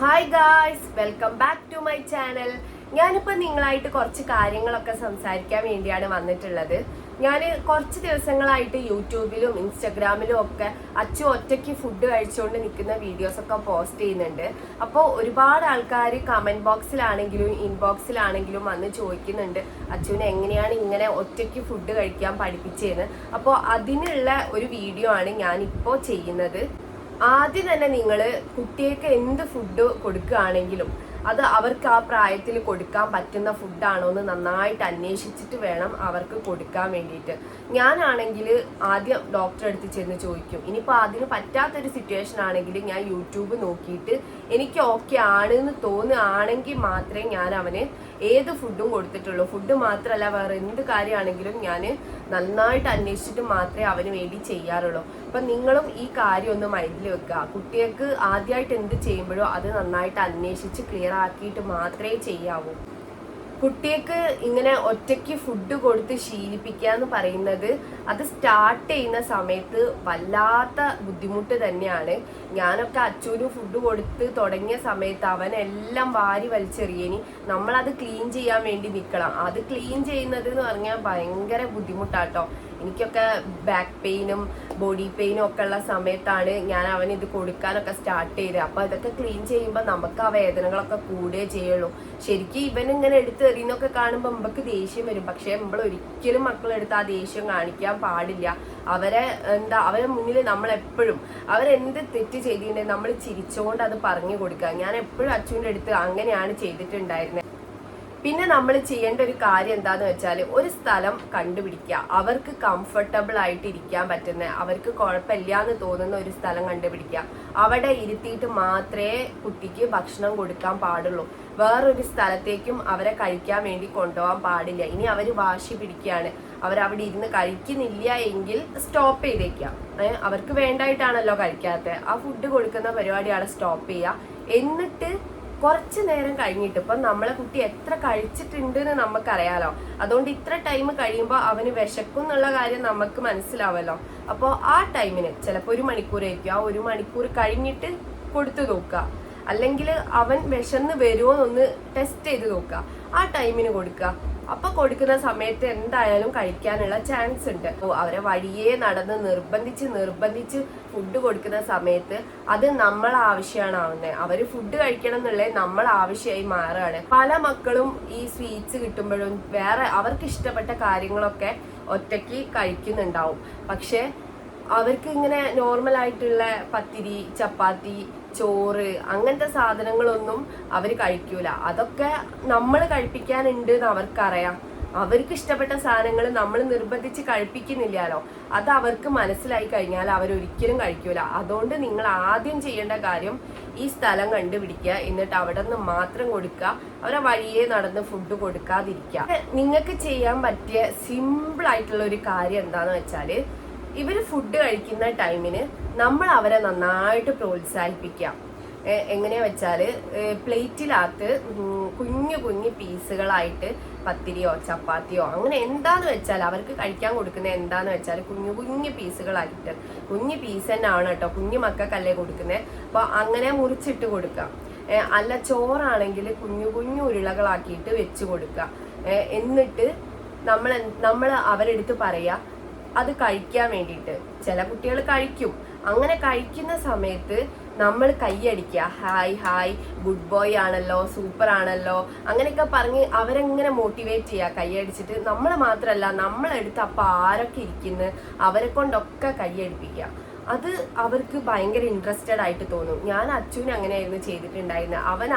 Hi guys welcome back to my channel ഞാനിപ്പോൾ നിങ്ങളായിട്ട് കുറച്ച് കാര്യങ്ങളൊക്കെ സംസാരിക്കാൻ വേണ്ടിയാണ് വന്നിട്ടുള്ളത്. ഞാൻ കുറച്ച് ദിവസങ്ങളായിട്ട് യൂട്യൂബിലും ഇൻസ്റ്റഗ്രാമിലും ഒക്കെ അച്ചു ഒറ്റയ്ക്ക് ഫുഡ് കഴിച്ചുകൊണ്ട് നിൽക്കുന്ന വീഡിയോസൊക്കെ പോസ്റ്റ് ചെയ്യുന്നുണ്ട്. അപ്പോൾ ഒരുപാട് ആൾക്കാർ കമന്റ് ബോക്സിലാണെങ്കിലും ഇൻബോക്സിലാണെങ്കിലും വന്ന് ചോദിക്കുന്നുണ്ട്. അച്ചുവിനെ എങ്ങനെയാണ് ഇങ്ങനെ ഒറ്റയ്ക്ക് ഫുഡ് കഴിക്കാൻ പഠിപ്പിച്ചതെന്ന് അപ്പോൾ അതിനുള്ള ഒരു വീഡിയോ ആണ് ഞാനിപ്പോൾ ചെയ്യുന്നത്. ആദ്യം തന്നെ നിങ്ങൾ കുട്ടികൾക്ക് എന്ത് ഫുഡ് കൊടുക്കുകയാണെങ്കിലും അത് അവർക്ക് ആ പ്രായത്തിൽ കൊടുക്കാൻ പറ്റുന്ന ഫുഡാണോ എന്ന് നന്നായിട്ട് അന്വേഷിച്ചിട്ട് വേണം അവർക്ക് കൊടുക്കാൻ വേണ്ടിയിട്ട്. ഞാനാണെങ്കിൽ ആദ്യം ഡോക്ടറെ അടുത്ത് ചെന്ന് ചോദിക്കും. ഇനിയിപ്പോൾ അതിന് പറ്റാത്തൊരു സിറ്റുവേഷൻ ആണെങ്കിൽ ഞാൻ യൂട്യൂബ് നോക്കിയിട്ട് എനിക്ക് ഓക്കെ ആണ് എന്ന് തോന്നുകയാണെങ്കിൽ മാത്രമേ ഞാൻ അവന് ഏത് ഫുഡും കൊടുത്തിട്ടുള്ളൂ. ഫുഡ് മാത്രമല്ല വേറെ എന്ത് കാര്യമാണെങ്കിലും ഞാൻ നന്നായിട്ട് അന്വേഷിച്ചിട്ട് മാത്രമേ അവന് വേണ്ടി ചെയ്യാറുള്ളൂ. അപ്പം നിങ്ങളും ഈ കാര്യം ഒന്ന് മൈൻഡിൽ വെക്കുക. കുട്ടികൾക്ക് ആദ്യമായിട്ട് എന്ത് ചെയ്യുമ്പോഴോ അത് നന്നായിട്ട് അന്വേഷിച്ച് ക്ലിയർ ആക്കിയിട്ട് മാത്രമേ ചെയ്യാവൂ. കുട്ടിക്ക് ഇങ്ങനെ ഒറ്റയ്ക്ക് ഫുഡ് കൊടുത്ത് ശീലിപ്പിക്കുക എന്ന് പറയുന്നത് അത് സ്റ്റാർട്ട് ചെയ്യുന്ന സമയത്ത് വല്ലാത്ത ബുദ്ധിമുട്ട് തന്നെയാണ്. ഞാനൊക്കെ അച്ഛനും ഫുഡ് കൊടുത്ത് തുടങ്ങിയ സമയത്ത് അവനെല്ലാം വാരി വലിച്ചെറിയനി. നമ്മളത് ക്ലീൻ ചെയ്യാൻ വേണ്ടി നിൽക്കണം അത് ക്ലീൻ ചെയ്യുന്നത് എന്ന് പറഞ്ഞാൽ ഭയങ്കര ബുദ്ധിമുട്ടാട്ടോ. എനിക്കൊക്കെ ബാക്ക് പെയിനും ബോഡി പെയിനും ഒക്കെ ഉള്ള സമയത്താണ് ഞാൻ അവന് ഇത് കൊടുക്കാനൊക്കെ സ്റ്റാർട്ട് ചെയ്തത്. അപ്പൊ ഇതൊക്കെ ക്ലീൻ ചെയ്യുമ്പോൾ നമുക്ക് ആ വേദനകളൊക്കെ കൂടുകയേ ചെയ്യുള്ളൂ. ശരിക്കും ഇവൻ ഇങ്ങനെ എടുത്ത് എറിയുന്നൊക്കെ കാണുമ്പോൾ നമുക്ക് ദേഷ്യം വരും. പക്ഷേ നമ്മൾ ഒരിക്കലും മക്കളെടുത്ത് ആ ദേഷ്യം കാണിക്കാൻ പാടില്ല. അവരെ എന്താ അവരെ മുന്നിൽ നമ്മൾ എപ്പോഴും അവരെന്ത് തെറ്റ് ചെയ്തിട്ടുണ്ടെങ്കിൽ നമ്മൾ ചിരിച്ചുകൊണ്ട് അത് പറഞ്ഞു കൊടുക്കുക. ഞാൻ എപ്പോഴും അച്ഛന്റെ അടുത്ത് അങ്ങനെയാണ് ചെയ്തിട്ടുണ്ടായിരുന്നത് പിന്നെ നമ്മൾ ചെയ്യേണ്ട ഒരു കാര്യം എന്താന്ന് വെച്ചാൽ ഒരു സ്ഥലം കണ്ടുപിടിക്കുക. അവർക്ക് കംഫർട്ടബിൾ ആയിട്ട് ഇരിക്കാൻ പറ്റുന്ന അവർക്ക് കുഴപ്പമില്ല എന്ന് തോന്നുന്ന ഒരു സ്ഥലം കണ്ടുപിടിക്കുക. അവിടെ ഇരുത്തിയിട്ട് മാത്രമേ കുട്ടിക്ക് ഭക്ഷണം കൊടുക്കാൻ പാടുള്ളൂ. വേറൊരു സ്ഥലത്തേക്കും അവരെ കഴിക്കാൻ വേണ്ടി കൊണ്ടുപോകാൻ പാടില്ല. ഇനി അവർ വാശി പിടിക്കുകയാണ്. അവരവിടെ ഇരുന്ന് കഴിക്കുന്നില്ല എങ്കിൽ സ്റ്റോപ്പ് ചെയ്തേക്കാം അവർക്ക് വേണ്ടായിട്ടാണല്ലോ കഴിക്കാത്തത് ആ ഫുഡ് കൊടുക്കുന്ന പരിപാടി അവിടെ സ്റ്റോപ്പ് ചെയ്യുക. എന്നിട്ട് കുറച്ച് നേരം കഴിഞ്ഞിട്ട് ഇപ്പം നമ്മളെ കുട്ടി എത്ര കഴിച്ചിട്ടുണ്ട് എന്ന് നമുക്കറിയാലോ. അതുകൊണ്ട് ഇത്ര ടൈം കഴിയുമ്പോൾ അവന് വിശക്കും എന്നുള്ള കാര്യം നമുക്ക് മനസ്സിലാവല്ലോ. അപ്പോൾ ആ ടൈമിന് ചിലപ്പോൾ ഒരു മണിക്കൂറായിരിക്കും. ആ ഒരു മണിക്കൂർ കഴിഞ്ഞിട്ട് കൊടുത്തു നോക്കുക. അല്ലെങ്കിൽ അവൻ വിശന്ന് വരുമോ എന്നൊന്ന് ടെസ്റ്റ് ചെയ്ത് നോക്കുക. ആ ടൈമിന് കൊടുക്കുക. അപ്പൊ കൊടുക്കുന്ന സമയത്ത് എന്തായാലും കഴിക്കാനുള്ള ചാൻസ് ഉണ്ട്. അവരെ വഴിയെ നടന്ന് നിർബന്ധിച്ച് നിർബന്ധിച്ച് ഫുഡ് കൊടുക്കുന്ന സമയത്ത് അത് നമ്മൾ ആവശ്യമാണ് ആവുന്നത് അവർ ഫുഡ് കഴിക്കണം എന്നുള്ളത് നമ്മൾ ആവശ്യമായി മാറുകയാണ്. പല മക്കളും ഈ സ്വീറ്റ്സ് കിട്ടുമ്പോഴും വേറെ അവർക്ക് ഇഷ്ടപ്പെട്ട കാര്യങ്ങളൊക്കെ ഒറ്റയ്ക്ക് കഴിക്കുന്നുണ്ടാവും. പക്ഷെ അവർക്ക് ഇങ്ങനെ നോർമൽ ആയിട്ടുള്ള പത്തിരി ചപ്പാത്തി ചോറ് അങ്ങനത്തെ സാധനങ്ങളൊന്നും അവർ കഴിക്കൂല. അതൊക്കെ നമ്മൾ കഴിപ്പിക്കാനുണ്ട് എന്ന് അവർക്കറിയാം. അവർക്ക് ഇഷ്ടപ്പെട്ട സാധനങ്ങൾ നമ്മൾ നിർബന്ധിച്ച് കഴിപ്പിക്കുന്നില്ലല്ലോ. അത് അവർക്ക് മനസ്സിലായി കഴിഞ്ഞാൽ അവർ ഒരിക്കലും കഴിക്കൂല. അതുകൊണ്ട് നിങ്ങൾ ആദ്യം ചെയ്യേണ്ട കാര്യം ഈ സ്ഥലം കണ്ടുപിടിക്കുക. എന്നിട്ട് അവിടെ നിന്ന് മാത്രം കൊടുക്കുക. അവരെ വഴിയെ നടന്ന് ഫുഡ് കൊടുക്കാതിരിക്കുക. നിങ്ങൾക്ക് ചെയ്യാൻ പറ്റിയ സിമ്പിൾ ആയിട്ടുള്ള ഒരു കാര്യം എന്താന്ന് വെച്ചാൽ ഇവർ ഫുഡ് കഴിക്കുന്ന ടൈമിന് നമ്മൾ അവരെ നന്നായിട്ട് പ്രോത്സാഹിപ്പിക്കാം. എങ്ങനെയാ വെച്ചാൽ പ്ലേറ്റിനകത്ത് കുഞ്ഞു കുഞ്ഞു പീസുകളായിട്ട് പത്തിരിയോ ചപ്പാത്തിയോ അങ്ങനെ എന്താന്ന് വെച്ചാൽ അവർക്ക് കഴിക്കാൻ കൊടുക്കുന്നത് എന്താന്ന് വെച്ചാൽ കുഞ്ഞു കുഞ്ഞു പീസുകളായിട്ട്. കുഞ്ഞു പീസ് തന്നെ ആണ് കേട്ടോ കുഞ്ഞു മക്കൾക്കല്ലേ കൊടുക്കുന്നത് അപ്പോൾ അങ്ങനെ മുറിച്ചിട്ട് കൊടുക്കാം അല്ല ചോറാണെങ്കിൽ കുഞ്ഞു കുഞ്ഞു ഉരുളകളാക്കിയിട്ട് വെച്ച് കൊടുക്കുക. എന്നിട്ട് നമ്മൾ നമ്മൾ അവരെടുത്ത് പറയാ അത് കഴിക്കാൻ വേണ്ടിയിട്ട്. ചില കുട്ടികൾ കഴിക്കും. അങ്ങനെ കഴിക്കുന്ന സമയത്ത് നമ്മൾ കൈയടിക്കുക ഹായ് ഹായ് ഗുഡ് ബോയ് ആണല്ലോ സൂപ്പർ ആണല്ലോ. അങ്ങനെയൊക്കെ പറഞ്ഞ് അവരെങ്ങനെ മോട്ടിവേറ്റ് ചെയ്യുക? കൈയടിച്ചിട്ട് നമ്മൾ മാത്രമല്ല നമ്മളെടുത്ത് അപ്പം ആരൊക്കെ ഇരിക്കുന്നു അവരെ കൊണ്ടൊക്കെ കൈയടിപ്പിക്കുക അത് അവർക്ക് ഭയങ്കര ഇൻട്രസ്റ്റഡ് ആയിട്ട് തോന്നും. ഞാൻ അച്ഛനും അങ്ങനെയായിരുന്നു ചെയ്തിട്ടുണ്ടായിരുന്നത്. അവൻ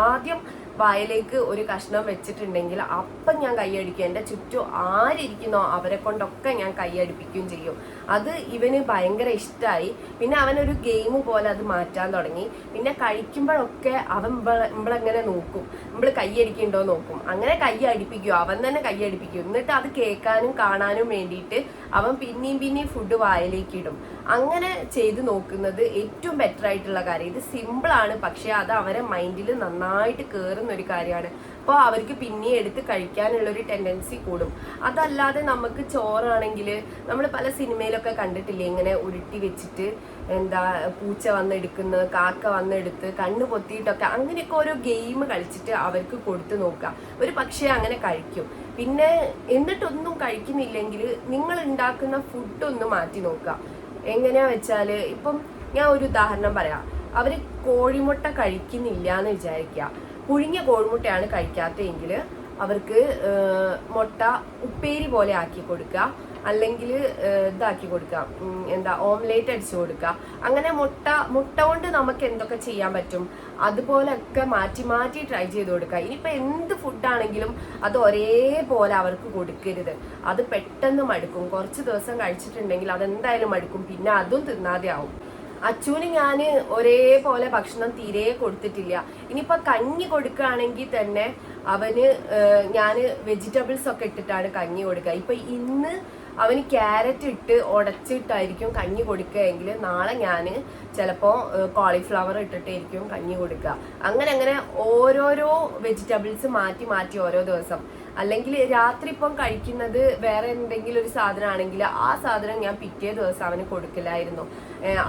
ആദ്യം വായിലേക്ക് ഒരു കഷ്ണം വെച്ചിട്ടുണ്ടെങ്കിൽ അപ്പം ഞാൻ കൈയടിക്കും എന്റെ ചുറ്റും ആരിയ്ക്കുന്നോ അവരെ കൊണ്ടൊക്കെ ഞാൻ കൈയടിപ്പിക്കുകയും ചെയ്യും. അത് ഇവന് ഭയങ്കര ഇഷ്ടമായി പിന്നെ അവനൊരു ഗെയിം പോലെ അത് മാറ്റാൻ തുടങ്ങി. പിന്നെ കഴിക്കുമ്പോഴൊക്കെ അവൻ നമ്മളെങ്ങനെ നോക്കും. നമ്മൾ കൈയടിക്കുന്നുണ്ടോ നോക്കും. അങ്ങനെ കൈ അടിപ്പിക്കും. അവൻ തന്നെ കൈ അടിപ്പിക്കും. എന്നിട്ട് അത് കേൾക്കാനും കാണാനും വേണ്ടിയിട്ട് അവൻ പിന്നെയും പിന്നെയും ഫുഡ് വായിലേക്ക് ഇടും. അങ്ങനെ ചെയ്ത് നോക്കുന്നത് ഏറ്റവും ബെറ്റർ ആയിട്ടുള്ള കാര്യം. ഇത് സിമ്പിളാണ് പക്ഷെ അത് അവരെ മൈൻഡിൽ നന്നായിട്ട് കയറുന്ന ഒരു കാര്യമാണ്. അപ്പോൾ അവർക്ക് പിന്നെ എടുത്ത് കഴിക്കാനുള്ള ഒരു ടെൻഡൻസി കൂടും. അതല്ലാതെ നമുക്ക് ചോറാണെങ്കിൽ നമ്മൾ പല സിനിമയിലൊക്കെ കണ്ടിട്ടില്ലേ? ഇങ്ങനെ ഉരുട്ടി വെച്ചിട്ട് എന്താ പൂച്ച വന്നെടുക്കുന്നത് കാക്ക വന്നെടുത്ത് കണ്ണ് പൊത്തിയിട്ടൊക്കെ അങ്ങനെയൊക്കെ ഓരോ ഗെയിം കളിച്ചിട്ട് അവർക്ക് കൊടുത്തു നോക്കുക. ഒരു പക്ഷേ അങ്ങനെ കഴിക്കും. പിന്നെ എന്നിട്ടൊന്നും കഴിക്കുന്നില്ലെങ്കിൽ നിങ്ങൾ ഉണ്ടാക്കുന്ന ഫുഡ് ഒന്ന് മാറ്റി നോക്കുക. എങ്ങനെയാ വെച്ചാൽ ഇപ്പം ഞാൻ ഒരു ഉദാഹരണം പറയാം. അവർ കോഴിമുട്ട കഴിക്കുന്നില്ല എന്ന് വിചാരിക്കുക. പുഴുങ്ങിയ കോഴിമുട്ടയാണ് കഴിക്കാത്തതെങ്കിൽ അവർക്ക് മുട്ട ഉപ്പേരി പോലെ ആക്കി കൊടുക്കുക. അല്ലെങ്കിൽ ഇതാക്കി കൊടുക്കുക. എന്താ ഓംലേറ്റ് അടിച്ചു കൊടുക്കുക. അങ്ങനെ മുട്ട മുട്ട കൊണ്ട് നമുക്ക് എന്തൊക്കെ ചെയ്യാൻ പറ്റും? അതുപോലൊക്കെ മാറ്റി മാറ്റി ട്രൈ ചെയ്ത് കൊടുക്കുക. ഇനിയിപ്പോൾ എന്ത് ഫുഡാണെങ്കിലും അത് ഒരേപോലെ അവർക്ക് കൊടുക്കരുത്. അത് പെട്ടെന്ന് മടുക്കും. കുറച്ച് ദിവസം കഴിച്ചിട്ടുണ്ടെങ്കിൽ അതെന്തായാലും മടുക്കും. പിന്നെ അതും തിന്നാതെ ആവും. അച്ചുവിന് ഞാൻ ഒരേപോലെ ഭക്ഷണം തീരെ കൊടുത്തിട്ടില്ല. ഇനിയിപ്പോൾ കഞ്ഞി കൊടുക്കുകയാണെങ്കിൽ തന്നെ അവന് ഞാൻ വെജിറ്റബിൾസ് ഒക്കെ ഇട്ടിട്ടാണ് കഞ്ഞി കൊടുക്കുക. ഇപ്പൊ ഇന്ന് അവന് ക്യാരറ്റ് ഇട്ട് ഉടച്ചിട്ടായിരിക്കും കഞ്ഞി കൊടുക്കുകയെങ്കിൽ നാളെ ഞാൻ ചിലപ്പോൾ കോളിഫ്ലവർ ഇട്ടിട്ടായിരിക്കും കഞ്ഞി കൊടുക്കുക. അങ്ങനെ അങ്ങനെ ഓരോരോ വെജിറ്റബിൾസ് മാറ്റി മാറ്റി ഓരോ ദിവസം. അല്ലെങ്കിൽ രാത്രി ഇപ്പം കഴിക്കുന്നത് വേറെ എന്തെങ്കിലും ഒരു സാധനമാണെങ്കിൽ ആ സാധനം ഞാൻ പിറ്റേ ദിവസം അവന് കൊടുക്കില്ലായിരുന്നു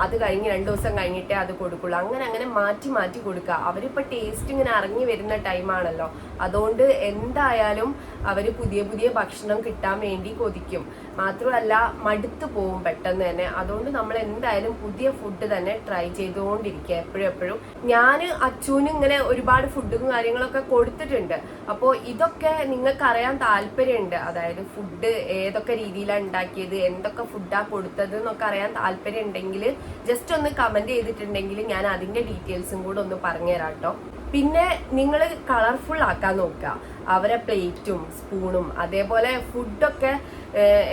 അത് കഴിഞ്ഞ് രണ്ട് ദിവസം കഴിഞ്ഞിട്ടേ അത് കൊടുക്കുള്ളൂ. അങ്ങനെ അങ്ങനെ മാറ്റി മാറ്റി കൊടുക്കുക. അവരിപ്പോൾ ടേസ്റ്റ് ഇങ്ങനെ ഇറങ്ങി വരുന്ന ടൈമാണല്ലോ അതുകൊണ്ട് എന്തായാലും അവർ പുതിയ പുതിയ ഭക്ഷണം കിട്ടാൻ വേണ്ടി കൊതിക്കും. മാത്രമല്ല മടുത്തു പോവും പെട്ടെന്ന് തന്നെ. അതുകൊണ്ട് നമ്മൾ എന്തായാലും പുതിയ ഫുഡ് തന്നെ ട്രൈ ചെയ്തുകൊണ്ടിരിക്കുക എപ്പോഴും എപ്പോഴും. ഞാൻ അച്ചുവിന് ഇങ്ങനെ ഒരുപാട് ഫുഡും കാര്യങ്ങളൊക്കെ കൊടുത്തിട്ടുണ്ട്. അപ്പോൾ ഇതൊക്കെ നിങ്ങൾക്ക് അറിയാൻ താല്പര്യമുണ്ട്. അതായത് ഫുഡ് ഏതൊക്കെ രീതിയിലാണ് ഉണ്ടാക്കിയത് എന്തൊക്കെ ഫുഡാണ് കൊടുത്തത് എന്നൊക്കെ അറിയാൻ താല്പര്യം ഉണ്ടെങ്കിൽ ജസ്റ്റ് ഒന്ന് കമന്റ് ചെയ്തിട്ടുണ്ടെങ്കിൽ ഞാൻ അതിന്റെ ഡീറ്റെയിൽസും കൂടെ ഒന്ന് പറഞ്ഞുതരാം കേട്ടോ പിന്നെ നിങ്ങൾ കളർഫുൾ ആക്കാൻ നോക്കുക. അവരെ പ്ലേറ്റും സ്പൂണും അതേപോലെ ഫുഡൊക്കെ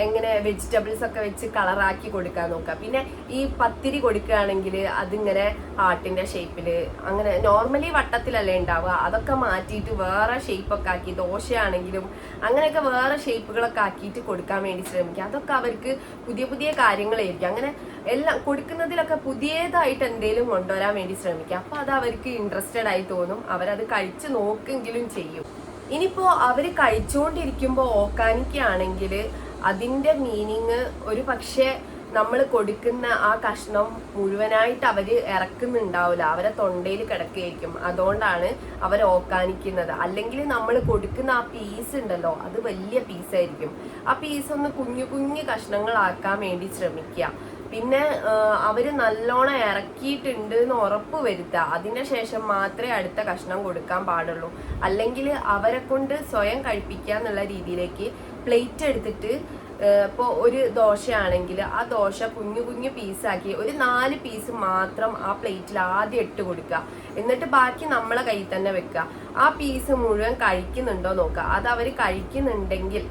എങ്ങനെ വെജിറ്റബിൾസ് ഒക്കെ വെച്ച് കളറാക്കി കൊടുക്കാൻ നോക്കുക. പിന്നെ ഈ പത്തിരി കൊടുക്കുകയാണെങ്കിൽ അതിങ്ങനെ ഹാർട്ടിന്റെ ഷേപ്പിൽ അങ്ങനെ നോർമലി വട്ടത്തിലല്ലേ ഉണ്ടാവുക. അതൊക്കെ മാറ്റിയിട്ട് വേറെ ഷേപ്പൊക്കെ ആക്കി ദോശയാണെങ്കിലും അങ്ങനെയൊക്കെ വേറെ ഷേപ്പുകളൊക്കെ ആക്കിയിട്ട് കൊടുക്കാൻ വേണ്ടി ശ്രമിക്കുക. അതൊക്കെ അവർക്ക് പുതിയ പുതിയ കാര്യങ്ങളായിരിക്കും. അങ്ങനെ എല്ലാം കൊടുക്കുന്നതിലൊക്കെ പുതിയതായിട്ട് എന്തെങ്കിലും കൊണ്ടുവരാൻ വേണ്ടി ശ്രമിക്കുക. അപ്പോൾ അത് അവർക്ക് ഇൻട്രസ്റ്റഡ് ആയി തോന്നും. അവരത് കഴിച്ച് നോക്കെങ്കിലും ചെയ്യും. ഇനിയിപ്പോ അവർ കഴിച്ചുകൊണ്ടിരിക്കുമ്പോ ഓക്കാനിക്കാണെങ്കിൽ അതിന്റെ മീനിങ് ഒരു പക്ഷേ നമ്മൾ കൊടുക്കുന്ന ആ കഷ്ണം മുഴുവനായിട്ട് അവർ ഇറക്കുന്നുണ്ടാവില്ല. അവരെ തൊണ്ടയിൽ കിടക്കുകയായിരിക്കും. അതുകൊണ്ടാണ് അവർ ഓക്കാനിക്കുന്നത്. അല്ലെങ്കിൽ നമ്മൾ കൊടുക്കുന്ന ആ പീസ് ഉണ്ടല്ലോ അത് വലിയ പീസായിരിക്കും ആ പീസ് ഒന്ന് കുഞ്ഞു കുഞ്ഞു കഷ്ണങ്ങളാക്കാൻ വേണ്ടി ശ്രമിക്കുക. പിന്നെ അവർ നല്ലോണം ഇറക്കിയിട്ടുണ്ട് എന്ന് ഉറപ്പ് വരുത്തുക അതിനുശേഷം മാത്രമേ അടുത്ത കഷ്ണം കൊടുക്കാൻ പാടുള്ളൂ. അല്ലെങ്കിൽ അവരെ കൊണ്ട് സ്വയം കഴിപ്പിക്കുക എന്നുള്ള രീതിയിലേക്ക് പ്ലേറ്റ് എടുത്തിട്ട് ഇപ്പോൾ ഒരു ദോശയാണെങ്കിൽ ആ ദോശ കുഞ്ഞു കുഞ്ഞു പീസാക്കി ഒരു നാല് പീസ് മാത്രം ആ പ്ലേറ്റിൽ ആദ്യം ഇട്ട് കൊടുക്കുക എന്നിട്ട് ബാക്കി നമ്മളെ കയ്യിൽ തന്നെ വെക്കുക ആ പീസ് മുഴുവൻ കഴിക്കുന്നുണ്ടോ നോക്കുക അത് അവർ കഴിക്കുന്നുണ്ടെങ്കിൽ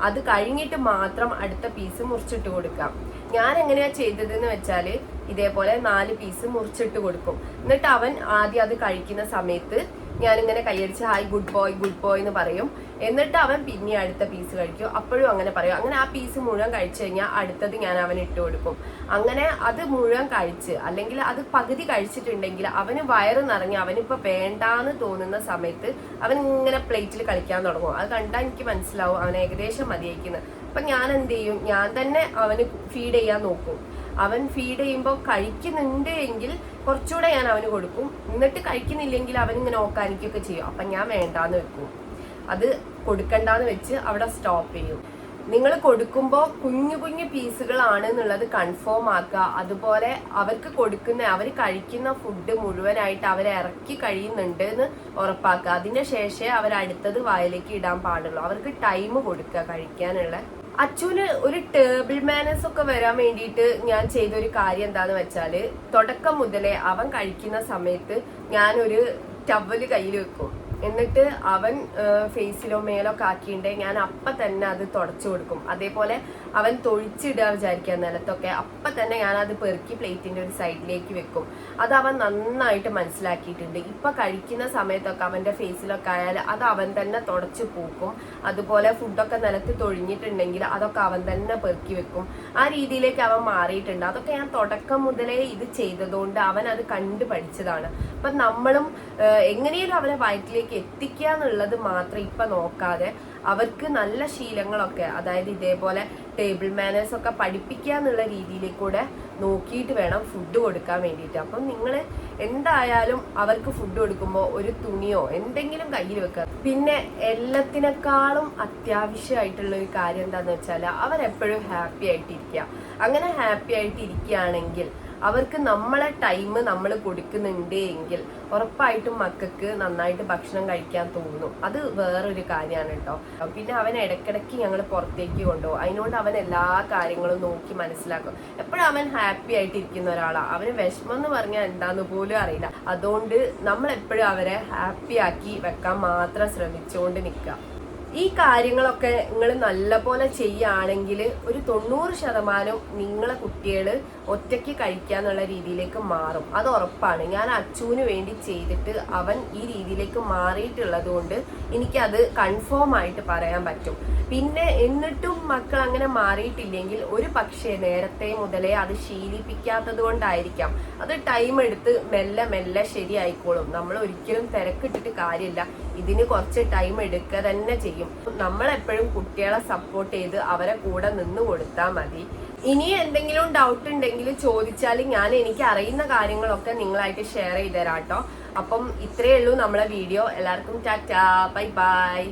അത് കഴിഞ്ഞിട്ട് മാത്രം അടുത്ത പീസ് മുറിച്ചിട്ട് കൊടുക്കാം ഞാൻ എങ്ങനെയാ ചെയ്തതെന്ന് വെച്ചാൽ ഇതേപോലെ നാല് പീസ് മുറിച്ചിട്ട് കൊടുക്കും. എന്നിട്ട് അവൻ ആദ്യം അത് കഴിക്കുന്ന സമയത്ത് ഞാനിങ്ങനെ കൈയടിച്ച് hi good boy good boy എന്ന് പറയും. എന്നിട്ട് അവൻ പിന്നെ അടുത്ത പീസ് കഴിക്കും. അപ്പോഴും അങ്ങനെ പറയും. അങ്ങനെ ആ പീസ് മുഴുവൻ കഴിച്ചു കഴിഞ്ഞാൽ അടുത്തത് ഞാൻ അവൻ ഇട്ട് കൊടുക്കും. അങ്ങനെ അത് മുഴുവൻ കഴിച്ച് അല്ലെങ്കിൽ അത് പകുതി കഴിച്ചിട്ടുണ്ടെങ്കിൽ അവന് വയറ് നിറഞ്ഞ് അവനിപ്പോൾ വേണ്ടാന്ന് തോന്നുന്ന സമയത്ത് അവൻ ഇങ്ങനെ പ്ലേറ്റിൽ കളിക്കാൻ തുടങ്ങും. അത് കണ്ടാൽ എനിക്ക് മനസ്സിലാവും അവൻ ഏകദേശം മതിയായിരിക്കുന്നത് അപ്പം ഞാൻ എന്ത് ചെയ്യും? ഞാൻ തന്നെ അവന് ഫീഡ് ചെയ്യാൻ നോക്കും. അവൻ ഫീഡ് ചെയ്യുമ്പോൾ കഴിക്കുന്നുണ്ട് എങ്കിൽ കുറച്ചുകൂടെ ഞാൻ അവന് കൊടുക്കും. എന്നിട്ട് കഴിക്കുന്നില്ലെങ്കിൽ അവൻ ഇങ്ങനെ ഓക്കാനിക്കൊക്കെ ചെയ്യും. അപ്പം ഞാൻ വേണ്ടാന്ന് വെക്കും. അത് കൊടുക്കണ്ടാന്ന് വെച്ച് അവിടെ സ്റ്റോപ്പ് ചെയ്യും. നിങ്ങൾ കൊടുക്കുമ്പോൾ കുഞ്ഞു കുഞ്ഞു പീസുകളാണ് എന്നുള്ളത് കൺഫേം ആക്കുക. അതുപോലെ അവർക്ക് കൊടുക്കുന്ന അവർ കഴിക്കുന്ന ഫുഡ് മുഴുവനായിട്ട് അവർ ഇറക്കി കഴിയുന്നുണ്ട് എന്ന് ഉറപ്പാക്കുക. അതിന് ശേഷമേ അവർ അടുത്തത് വായിലേക്ക് ഇടാൻ പാടുള്ളൂ. അവർക്ക് ടൈം കൊടുക്കുക കഴിക്കാനുള്ള. അച്ചുവിന് ഒരു ടേബിൾ മാനേഴ്സ് ഒക്കെ വരാൻ വേണ്ടിയിട്ട് ഞാൻ ചെയ്തൊരു കാര്യം എന്താന്ന് വെച്ചാൽ തുടക്കം മുതലേ അവൻ കഴിക്കുന്ന സമയത്ത് ഞാനൊരു ടവൽ കയ്യിൽ വെക്കും. എന്നിട്ട് അവൻ ഫേസിലോ മേലോ ഒക്കെ ഞാൻ അപ്പം തന്നെ അത് തുടച്ചു കൊടുക്കും. അതേപോലെ അവൻ തൊഴിച്ചിടുക വിചാരിക്കുക നിലത്തൊക്കെ. അപ്പം തന്നെ ഞാൻ അത് പെറുക്കി പ്ലേറ്റിന്റെ ഒരു സൈഡിലേക്ക് വെക്കും. അത് അവൻ നന്നായിട്ട് മനസ്സിലാക്കിയിട്ടുണ്ട്. ഇപ്പൊ കഴിക്കുന്ന സമയത്തൊക്കെ അവന്റെ ഫേസിലൊക്കെ ആയാൽ അത് അവൻ തന്നെ തുടച്ചു പൂക്കും. അതുപോലെ ഫുഡൊക്കെ നിലത്ത് തൊഴിഞ്ഞിട്ടുണ്ടെങ്കിൽ അതൊക്കെ അവൻ തന്നെ പെറുക്കി വെക്കും. ആ രീതിയിലേക്ക് അവൻ മാറിയിട്ടുണ്ട്. അതൊക്കെ ഞാൻ തുടക്കം മുതലേ ഇത് ചെയ്തതുകൊണ്ട് അവൻ അത് കണ്ടു പഠിച്ചതാണ് അപ്പൊ നമ്മളും എങ്ങനെയും അവനെ വയറ്റിലേക്ക് രീതിയിലേക്ക് എത്തിക്കുക എന്നുള്ളത് മാത്രം ഇപ്പൊ നോക്കാതെ അവർക്ക് നല്ല ശീലങ്ങളൊക്കെ അതായത് ഇതേപോലെ ടേബിൾ മാനേഴ്സ് ഒക്കെ പഠിപ്പിക്കുക എന്നുള്ള രീതിയിലേക്കൂടെ നോക്കിയിട്ട് വേണം ഫുഡ് കൊടുക്കാൻ വേണ്ടിയിട്ട്. അപ്പം നിങ്ങൾ എന്തായാലും അവർക്ക് ഫുഡ് കൊടുക്കുമ്പോൾ ഒരു തുണിയോ എന്തെങ്കിലും കയ്യിൽ വെക്കുക. പിന്നെ എല്ലാത്തിനേക്കാളും അത്യാവശ്യമായിട്ടുള്ള ഒരു കാര്യം എന്താണെന്ന് വെച്ചാൽ അവരെപ്പോഴും ഹാപ്പി ആയിട്ടിരിക്കുക. അങ്ങനെ ഹാപ്പി ആയിട്ട് ഇരിക്കുകയാണെങ്കിൽ അവർക്ക് നമ്മളെ ടൈം നമ്മൾ കൊടുക്കുന്നുണ്ട് എങ്കിൽ ഉറപ്പായിട്ടും മക്കൾക്ക് നന്നായിട്ട് ഭക്ഷണം കഴിക്കാൻ തോന്നും. അത് വേറൊരു കാര്യമാണ് കേട്ടോ പിന്നെ അവൻ ഇടയ്ക്കിടയ്ക്ക് ഞങ്ങൾ പുറത്തേക്ക് കൊണ്ടുപോകും. അതിനോട് അവൻ എല്ലാ കാര്യങ്ങളും നോക്കി മനസ്സിലാക്കും. എപ്പോഴും അവൻ ഹാപ്പി ആയിട്ട് ഇരിക്കുന്ന ഒരാളാണ് അവന് വിഷമം എന്ന് പറഞ്ഞാൽ എന്താന്ന് പോലും അറിയില്ല. അതുകൊണ്ട് നമ്മൾ എപ്പോഴും അവരെ ഹാപ്പി ആക്കി വെക്കാൻ മാത്രം ശ്രമിച്ചുകൊണ്ട് നിൽക്കുക ഈ കാര്യങ്ങളൊക്കെ നിങ്ങൾ നല്ലപോലെ ചെയ്യുകയാണെങ്കിൽ ഒരു തൊണ്ണൂറ് ശതമാനം നിങ്ങളെ കുട്ടികൾ ഒറ്റയ്ക്ക് കഴിക്കാന്നുള്ള രീതിയിലേക്ക് മാറും. അത് ഉറപ്പാണ്. ഞാൻ അച്ചുവിന് വേണ്ടി ചെയ്തിട്ട് അവൻ ഈ രീതിയിലേക്ക് മാറിയിട്ടുള്ളത് കൊണ്ട് എനിക്കത് കൺഫേം ആയിട്ട് പറയാൻ പറ്റും. പിന്നെ എന്നിട്ടും മക്കൾ അങ്ങനെ മാറിയിട്ടില്ലെങ്കിൽ ഒരു പക്ഷേ നേരത്തെ മുതലേ അത് ശീലിപ്പിക്കാത്തത് കൊണ്ടായിരിക്കാം. അത് ടൈം എടുത്ത് മെല്ലെ മെല്ലെ ശരിയായിക്കോളും. നമ്മൾ ഒരിക്കലും തിരക്കിട്ടിട്ട് കാര്യമില്ല. ഇതിന് കുറച്ച് ടൈം എടുക്കുക തന്നെ ചെയ്യും. നമ്മളെപ്പോഴും കുട്ടികളെ സപ്പോർട്ട് ചെയ്ത് അവരെ കൂടെ നിന്ന് കൊടുത്താൽ മതി. ഇനി എന്തെങ്കിലും ഡൗട്ട് ഉണ്ടെങ്കിൽ ചോദിച്ചാൽ ഞാൻ എനിക്ക് അറിയുന്ന കാര്യങ്ങളൊക്കെ നിങ്ങളായിട്ട് ഷെയർ ചെയ്ത് തരാം കേട്ടോ അപ്പം ഇത്രയേ ഉള്ളൂ നമ്മളെ വീഡിയോ എല്ലാവർക്കും ടാറ്റാ. Bye bye